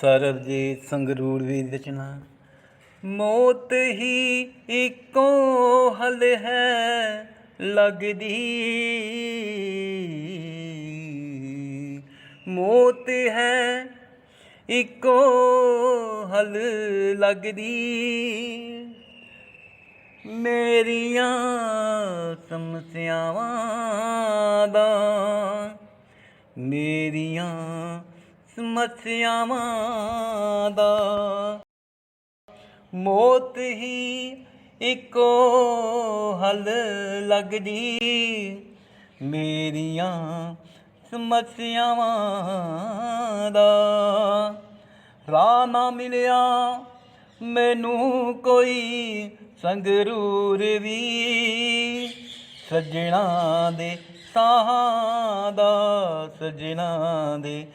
ਸਰਬਜੀਤ ਸੰਗਰੂਰ ਦੀ ਰਚਨਾ। ਮੌਤ ਹੀ ਇੱਕੋ ਹੱਲ ਹੈ, ਲੱਗਦੀ। ਮੌਤ ਹੈ, ਇੱਕੋ ਹੱਲ ਲੱਗਦੀ। ਮੇਰੀਆਂ ਸਮਸਿਆਵਾਂ ਦਾ, ਮੇਰੀਆਂ ਸਮੱਸਿਆਵਾਂ ਦਾ। ਮੌਤ ਹੀ ਇੱਕੋ ਹੱਲ ਲੱਗਦੀ। ਮੇਰੀਆਂ ਸਮੱਸਿਆਵਾਂ ਦਾ ਰਾਹ ਨਾ ਮਿਲਿਆ, ਮੈਨੂੰ ਕੋਈ ਸੰਗਰੂਰ ਵੀ। ਸੱਜਣਾ ਦੇ ਸਾਹਾਂ ਦਾ, ਸੱਜਣਾ ਦੇ